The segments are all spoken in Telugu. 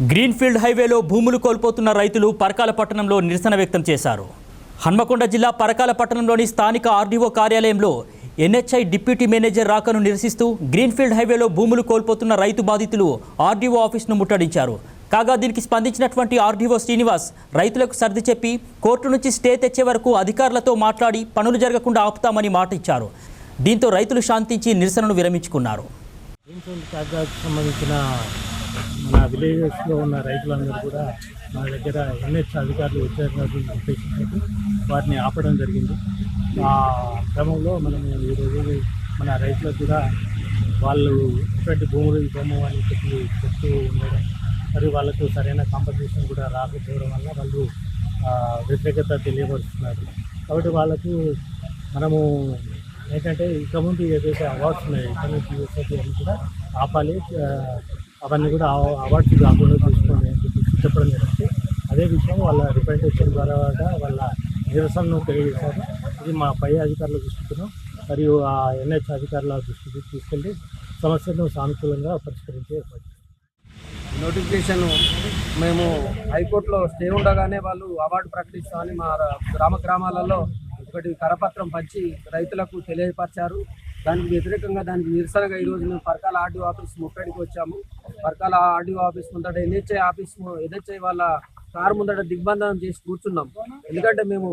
గ్రీన్ఫీల్డ్ హైవేలో భూములు కోల్పోతున్న రైతులు పరకాల పట్టణంలో నిరసన వ్యక్తం చేశారు. హన్మకొండ జిల్లా పరకాల పట్టణంలోని స్థానిక ఆర్డీఓ కార్యాలయంలో ఎన్హెచ్ఐ డిప్యూటీ మేనేజర్ రాకను నిరసిస్తూ గ్రీన్ఫీల్డ్ హైవేలో భూములు కోల్పోతున్న రైతు బాధితులు ఆర్డీఓ ఆఫీస్ను ముట్టడించారు. కాగా దీనికి స్పందించినటువంటి ఆర్డీఓ శ్రీనివాస్ రైతులకు సర్ది చెప్పి కోర్టు నుంచి స్టే తెచ్చే వరకు అధికారులతో మాట్లాడి పనులు జరగకుండా ఆపుతామని మాట ఇచ్చారు. దీంతో రైతులు శాంతించి నిరసనను విరమించుకున్నారు. గ్రీన్ఫీల్డ్ సంబంధించిన మన విలేజెస్లో ఉన్న రైతులందరూ కూడా మా దగ్గర ఎన్హెచ్ అధికారులు వచ్చారు ఉద్దేశించి వాటిని ఆపడం జరిగింది. ఆ క్రమంలో మనము ఈరోజు మన రైతులకు కూడా వాళ్ళు ఇటువంటి భూములు ఇవ్వము అని చెప్పి చెప్తూ ఉండడం మరియు వాళ్ళకు సరైన కాంపన్సేషన్ కూడా రాకపోవడం వల్ల వాళ్ళు వ్యతిరేకత తెలియపరుస్తున్నారు. కాబట్టి వాళ్ళకు మనము ఏంటంటే ఇక ముందు ఏదైతే అవార్డ్స్ ఉన్నాయో ఇక్కడ నుంచి కూడా ఆపాలి. అవన్నీ కూడా అవార్డ్స్ కాకుండా చూసుకోండి అని చెప్పి చెప్పడం జరిగింది. అదే విషయం వాళ్ళ రిప్రజెంటేషన్ ద్వారా వాళ్ళ నిరసనను తెలియజేశారు. ఇది మా పై అధికారుల దృష్టికి మరియు ఆ ఎన్హెచ్ అధికారుల దృష్టికి తీసుకెళ్ళి సమస్యను సానుకూలంగా పరిష్కరించే నోటిఫికేషన్ మేము హైకోర్టులో స్టే ఉండగానే వాళ్ళు అవార్డు ప్రకటిస్తామని మా గ్రామ గ్రామాలలో ఒకటి కరపత్రం పంచి రైతులకు తెలియపరిచారు. దానికి వ్యతిరేకంగా దానికి నిరసనగా ఈరోజు మేము పరకాల ఆర్డీ ఆఫీస్ ముట్టడికి వచ్చాము. వర్కాల ఆర్డీఓ ఆఫీస్ ముందట ఎన్హెచ్ఐ ఆఫీస్ ఎన్హెచ్ఐ వాళ్ళ కారు ముందట దిగ్బంధనం చేసి కూర్చున్నాం. ఎందుకంటే మేము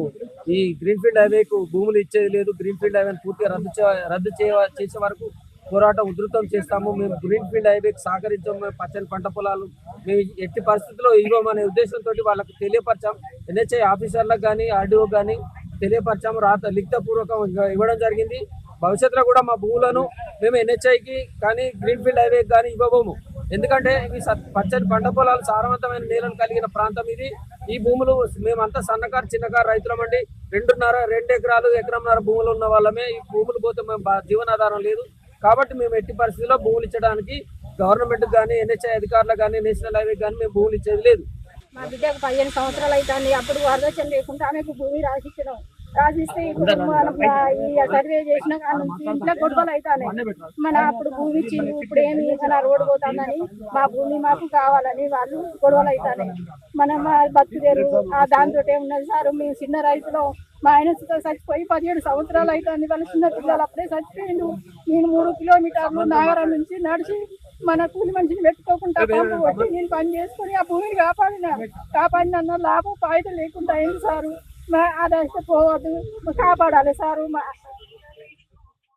ఈ గ్రీన్ఫీల్డ్ హైవేకు భూములు ఇచ్చేది లేదు. గ్రీన్ఫీల్డ్ హైవేని పూర్తిగా రద్దు రద్దు చేయ చేసే వరకు పోరాటం ఉధృతం చేస్తాము. మేము గ్రీన్ ఫీల్డ్ హైవేకి సహకరించాము. మేము పచ్చని పంట పొలాలు మేము ఎట్టి పరిస్థితుల్లో ఇవ్వమనే ఉద్దేశంతో వాళ్ళకు తెలియపరచాం. ఎన్హెచ్ఐ ఆఫీసర్లకు కానీ ఆర్డీఓ కానీ తెలియపరచాము. రాత లిఖితపూర్వకం ఇవ్వడం జరిగింది. భవిష్యత్తులో కూడా మా భూములను మేము ఎన్హెచ్ఐకి కానీ గ్రీన్ ఫీల్డ్ హైవేకి కానీ ఇవ్వబోము. ఎందుకంటే ఇవి పచ్చని పంట పొలాలు సారవంతమైన నేలను కలిగిన ప్రాంతం ఇది. ఈ భూములు మేమంతా సన్నకారు చిన్నకారు రైతులమండి రెండున్నర రెండు ఎకరాలు ఎకరంన్నర భూములు ఉన్న వాళ్ళమే. ఈ భూములు పోతే మేము జీవనాధారం లేదు. కాబట్టి మేము ఎట్టి పరిస్థితుల్లో భూములు ఇచ్చడానికి గవర్నమెంట్ కానీ ఎన్హెచ్ఐ అధికారులకు కానీ నేషనల్ హైవే కానీ మేము భూములు ఇచ్చేది లేదు. మా బిడ్డకు పదిహేను సంవత్సరాలు అవుతుంది అప్పుడు వరదక్షణ లేకుండా ఆమెకు భూమి రాసిచ్చినాం. రాసిస్తే ఇప్పుడు మనం ఈ సర్వే చేసిన ఇంట్లో గొడవలు అవుతాయి మన అప్పుడు భూమి ఇచ్చిండు ఇప్పుడు ఏమి మన రోడ్డు పోతుందని మా భూమి మాకు కావాలని వాళ్ళు గొడవలు అవుతాయి మనం మా బతుకుదేరు ఆ దాంతో ఉన్నది సార్. మేము చిన్న రైతులు మా ఆయన చచ్చిపోయి పదిహేడు సంవత్సరాలు అవుతుంది. వాళ్ళ చిన్న పిల్లలు అప్పుడే చచ్చిపోయిండు. నేను మూడు కిలోమీటర్లు నాగరం నుంచి నడిచి మన కూలి మనిషిని పెట్టుకోకుండా పంపు కొట్టి నేను పని చేసుకుని ఆ భూమిని కాపాడిన కాపాడిన లాభం ఫాయిదా లేకుండా అయింది సారు. మా ఆదాయిస్తే పోవద్దు కాపాడాలి సారు మా